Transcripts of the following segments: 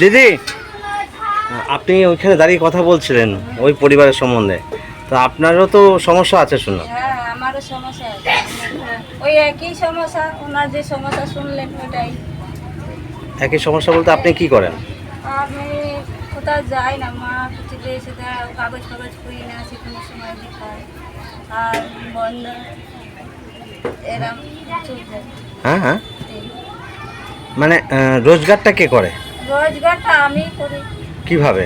দিদি আপনি ওইখানে দাঁড়িয়ে কথা বলছিলেন ওই পরিবারের সম্বন্ধে। তো আপনারও তো সমস্যা আছে শুনলাম। হ্যাঁ আমারও সমস্যা আছে। ওই একই সমস্যা ওনার যে সমস্যা শুনলেন ওইটাই। একই সমস্যা বলতে আপনি কি করেন? আমি কোথাও যাই না মা কিছুতে এসে কাগজ কাগজ করি না সে কোনো সময় দেখায় আর বন্ধ এরম হ্যাঁ হ্যাঁ। মানে রোজগারটা কে করে? রোজগারটা আমি করি। কীভাবে?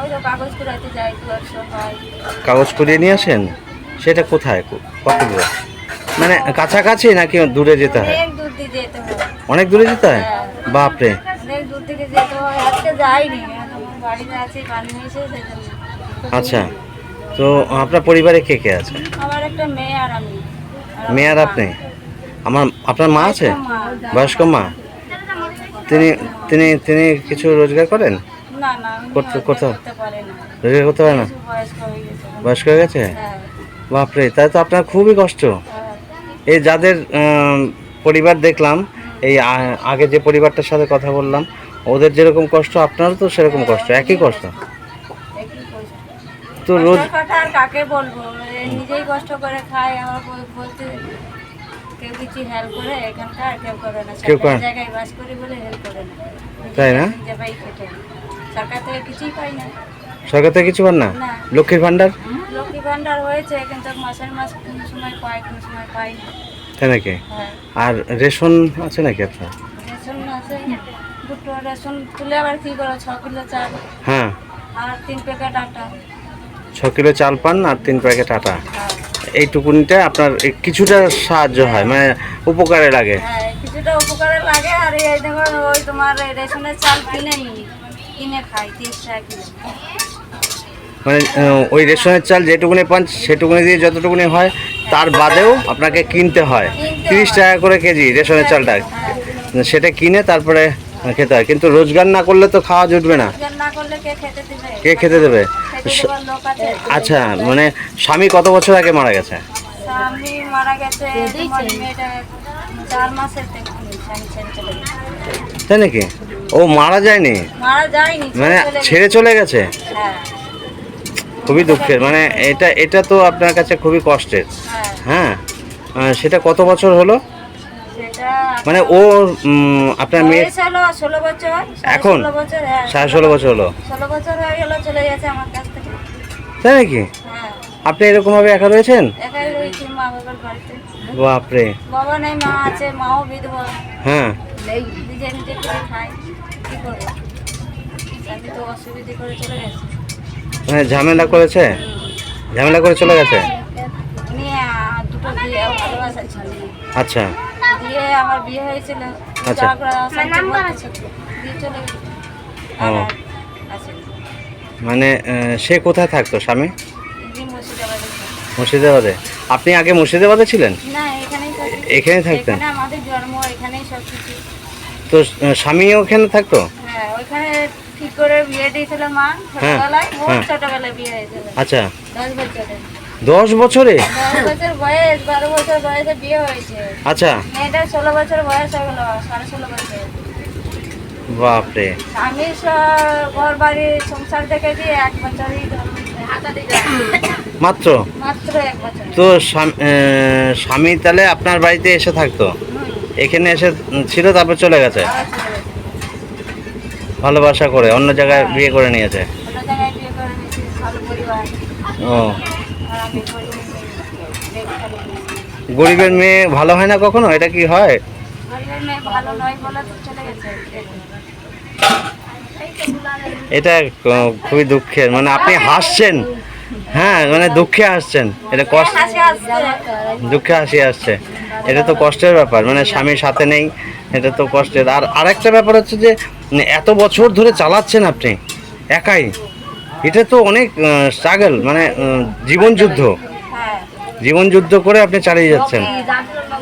ওই তো কাগজ যাই হয়। করিয়ে নিয়ে আসেন? সেটা কোথায়? কত দূরে মানে কাছাকাছি নাকি দূরে যেতে হয়? অনেক দূর দিয়ে যেতে হয়। অনেক দূরে যেতে হয়? বাপরে। অনেক দূর থেকে যেতে হয়। আজকে যাইনি। বাড়িতে আছে পানি হয়েছে আচ্ছা। তো আপনার পরিবারে কে কে আছে? আমার একটা মেয়ে আর আমি। মেয়ে আর আপনি? আমার আপনার মা আছে? বয়স্ক মা? তিনি তিনি তিনি কিছু রোজগার করেন? না না উনি করতে- রোজগার করতে পারে না। বয়স্ক হয়ে গেছে। হয়ে বাপরে তাই তো আপনার খুবই কষ্ট। হ্যাঁ। এই যাদের পরিবার দেখলাম এই আগে যে পরিবারটার সাথে কথা বললাম ওদের যেরকম কষ্ট আপনারও তো সেরকম কষ্ট একই কষ্ট। তো রোজ কাকে বলব? নিজেই কষ্ট করে খায় আমার বলতে কেউ কিছু হেল্প করে এখানকার কেউ করে না। কেউ করে জায়গায় বাস করি বলে হেল্প করে না। তাই না? সরকার থেকে কিছুই পাই না। সরকার থেকে কিছু পান না। লক্ষ্মীর ভান্ডার লক্ষ্মী ভান্ডার হয়েছে কিন্তু মাসের মাস কোন সময় পাই কোন সময় পাই তাই নাকি? হ্যাঁ। আর রেশন আছে নাকি আপনার? রেশন আছে দুটো রেশন তুলে আবার কি করো ছ কিলো চাল। হ্যাঁ। আর তিন প্যাকেট আটা। ছ কিলো চাল পান আর তিন প্যাকেট আটা। হ্যাঁ। এইটুকুনিতে আপনার কিছুটা সাহায্য হয় মানে উপকারে লাগে। হ্যাঁ কিছুটা উপকারে লাগে আর এই দেখো ওই তোমার রেশনের চাল কিনে কিনে খাই তিরিশ টাকা কিলো। মানে ওই রেশনের চাল যেটুকুনি পান সেটুকুনি দিয়ে যতটুকুনি হয় তার বাদেও আপনাকে কিনতে হয়। তিরিশ টাকা করে কেজি রেশনের চালটা। হ্যাঁ সেটা কিনে তারপরে খেতে হয়। কিন্তু রোজগার না করলে তো খাওয়া জুটবে না। কে খেতে দিবে? আচ্ছা মানে স্বামী কত বছর আগে মারা গেছে? স্বামী মারা গেছে চার মাসের তাই নাকি? ও মারা যায়নি? মানে ছেড়ে চলে গেছে। হ্যাঁ। খুবই দুঃখের। মানে এটা এটা তো আপনার কাছে খুবই কষ্টের। হ্যাঁ। হ্যাঁ। সেটা কত বছর হলো? মানে ও আপনার মেয়ে ষোলো বছর। এখন? ষোলো বছর হ্যাঁ। সাড়ে ষোলো বছর হলো। ষোলো বছর হয়ে গেল চলে গেছে আমার কাছ। তাই নাকি? হ্যাঁ। আপনি এরকমভাবে একা রয়েছেন? একাই রয়েছি মা বাবার বাড়িতে। বাপরে। বাবা নেই মা আছে মাও বিধবা। হ্যাঁ। নিজে নিজে করে খাই কি করব স্বামী তো অসুবিধে করে চলে গেছে। মানে ঝামেলা করেছে? ঝামেলা করে চলে গেছে? নিয়ে দুটো বিয়ে ভালোবাসা ছিল আচ্ছা। দিয়ে আমার বিয়ে হয়েছিল। আচ্ছা। চলে গেছে। মানে সে কোথায় থাকতো স্বামী? মুর্শিদাবাদে আপনি আগে মুর্শিদাবাদে ছিলেন? থাকতেন? এখানে কিছু। তো স্বামী ওখানে থাকতো? হ্যাঁ হ্যাঁ, হ্যাঁ। আচ্ছা। দশ বছরে। দশ বছরে? দশ বছর বয়স বারো বছর বয়সে বিয়ে আচ্ছা। বছর বয়স সাড়ে ষোলো বছর। বাপরে। আমি স- ঘর বাড়ি সংসার দেখে দিয়ে এক বছরই মাত্র? মাত্র এক বছর। তো স্বাম- তাহলে আপনার বাড়িতে এসে থাকতো? এখানে এসে ছিল তারপর চলে গেছে। ভালোবাসা করে অন্য জায়গায় বিয়ে করে নিয়েছে? অন্য জায়গায় বিয়ে করে নিয়েছি ও। গরিবের মেয়ে ভালো হয় না কখনো? এটা কি হয়? গরিবের ভালো নয় বলে তো চলে গেছে। এটা খুবই দুঃখের। মানে আপনি হাসছেন। হ্যাঁ মানে দুঃখে হাসছেন। এটা কষ্ট দুঃখে হাসি আসছে। এটা তো কষ্টের ব্যাপার। মানে স্বামীর সাথে নেই এটা তো কষ্টের। আর আরেকটা ব্যাপার হচ্ছে যে এত বছর ধরে চালাচ্ছেন আপনি একাই। এটা তো অনেক স্ট্রাগল মানে উম, জীবন যুদ্ধ। হ্যাঁ। জীবন যুদ্ধ করে আপনি চালিয়ে যাচ্ছেন।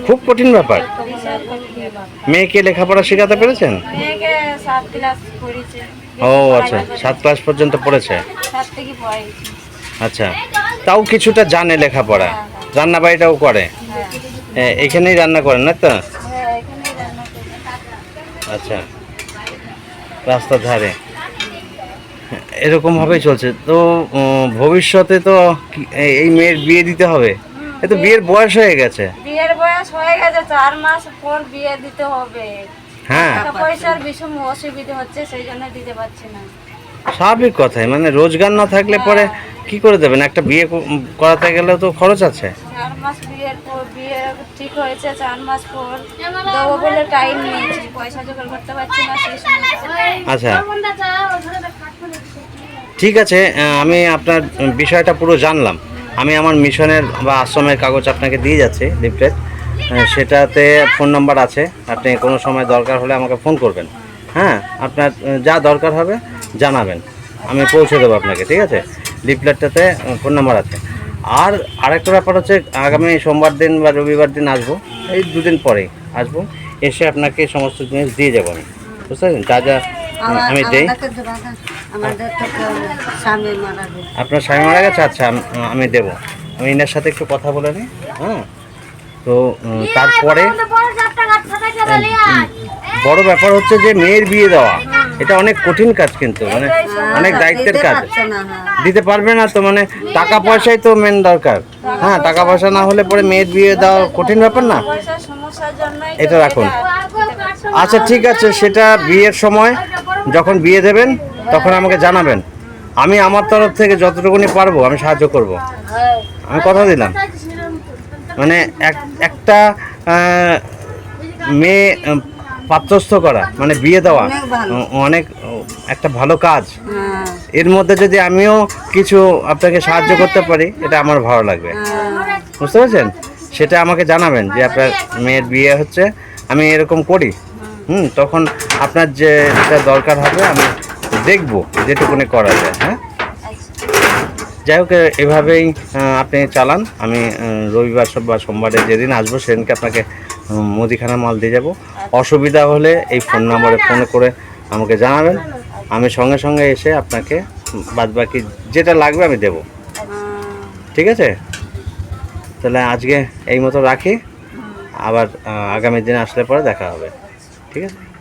খুব কঠিন ব্যাপার। মেয়েকে লেখাপড়া শেখাতে পেরেছেন? ও আচ্ছা সাত ক্লাস পর্যন্ত পড়েছে? আচ্ছা তাও কিছুটা জানে লেখাপড়া। রান্না বাড়িটাও করে? হ্যাঁ। এখানেই রান্না করেন না তো? হ্যাঁ আচ্ছা রাস্তার ধারে। এরকমভাবেই চলছে। তো ভবিষ্যতে তো এই মেয়ের বিয়ে দিতে হবে? এ তো বিয়ের বয়স হয়ে গেছে। বিয়ের বয়স হয়ে গেছে চার মাস পর বিয়ে দিতে হবে। হ্যাঁ। টাকা পয়সার ভীষণ অসুবিধা হচ্ছে সেই জন্য দিতে পারছি না। স্বাভাবিক কথাই মানে রোজগার না থাকলে পরে কি করে দেবেন? একটা বিয়ে করাতে গেলে তো খরচ আছে। চার মাস বিয়ের পর বিয়ে ঠিক হয়েছে চার মাস পর দেবো বলে টাইম নিয়েছি পয়সা জোগাড় করতে পারছি না সেই সময় আচ্ছা। ঠিক আছে আমি আপনার বিষয়টা পুরো জানলাম। আমি আমার মিশনের বা আশ্রমের কাগজ আপনাকে দিয়ে যাচ্ছি, লিফলেট। সেটাতে ফোন নাম্বার আছে। আপনি কোনো সময় দরকার হলে আমাকে ফোন করবেন। হ্যাঁ আপনার যা দরকার হবে জানাবেন। আমি পৌঁছে দেবো আপনাকে, ঠিক আছে? লিফলেটটাতে ফোন নাম্বার আছে। আর আরেকটা ব্যাপার হচ্ছে, আগামী সোমবার দিন বা রবিবার দিন আসব। এই দুদিন পরেই আসব। এসে আপনাকে সমস্ত জিনিস দিয়ে যাব আমি। বুঝতে পারছেন? যা যা আমি দেই আমাদের তো স্বামী মারা গেছে। আপনার স্বামী মারা গেছে? আচ্ছা আমি দেব। আমি এনার সাথে একটু কথা বলে নিই হ্যাঁ? তো তারপরে উম, বড় ব্যাপার হচ্ছে যে মেয়ের বিয়ে দেওয়া এটা অনেক কঠিন কাজ কিন্তু মানে অনেক দায়িত্বের কাজ। দিতে পারবে না তো মানে টাকা পয়সাই তো মেন দরকার। হ্যাঁ টাকা পয়সা না হলে পরে মেয়ের বিয়ে দেওয়া কঠিন ব্যাপার না। এটা রাখুন। আচ্ছা ঠিক আছে সেটা বিয়ের সময় যখন বিয়ে দেবেন তখন আমাকে জানাবেন। আমি আমার তরফ থেকে যতটুকুনি পারব আমি সাহায্য করব। আমি কথা দিলাম। মানে এক একটা মেয়ে পাত্রস্থ করা মানে বিয়ে দেওয়া অনেক একটা ভালো কাজ। এর মধ্যে যদি আমিও কিছু আপনাকে সাহায্য করতে পারি এটা আমার ভালো লাগবে। বুঝতে পারছেন? সেটা আমাকে জানাবেন যে আপনার মেয়ের বিয়ে হচ্ছে আমি এরকম করি। হুম তখন আপনার যে যেটা দরকার হবে আমি দেখব যেটুকুনি করা যায় হ্যাঁ? যাই হোক এভাবেই আপনি চালান। আমি রবিবার সব বা সোমবারে যেদিন আসব সেদিনকে আপনাকে মুদিখানা মাল দিয়ে যাব। অসুবিধা হলে এই ফোন নম্বরে ফোন করে আমাকে জানাবেন। আমি সঙ্গে সঙ্গে এসে আপনাকে বাদবাকি যেটা লাগবে আমি দেব। ঠিক আছে? তাহলে আজকে এই মতো রাখি। আবার আগামী দিনে আসলে পরে দেখা হবে। ঠিক আছে?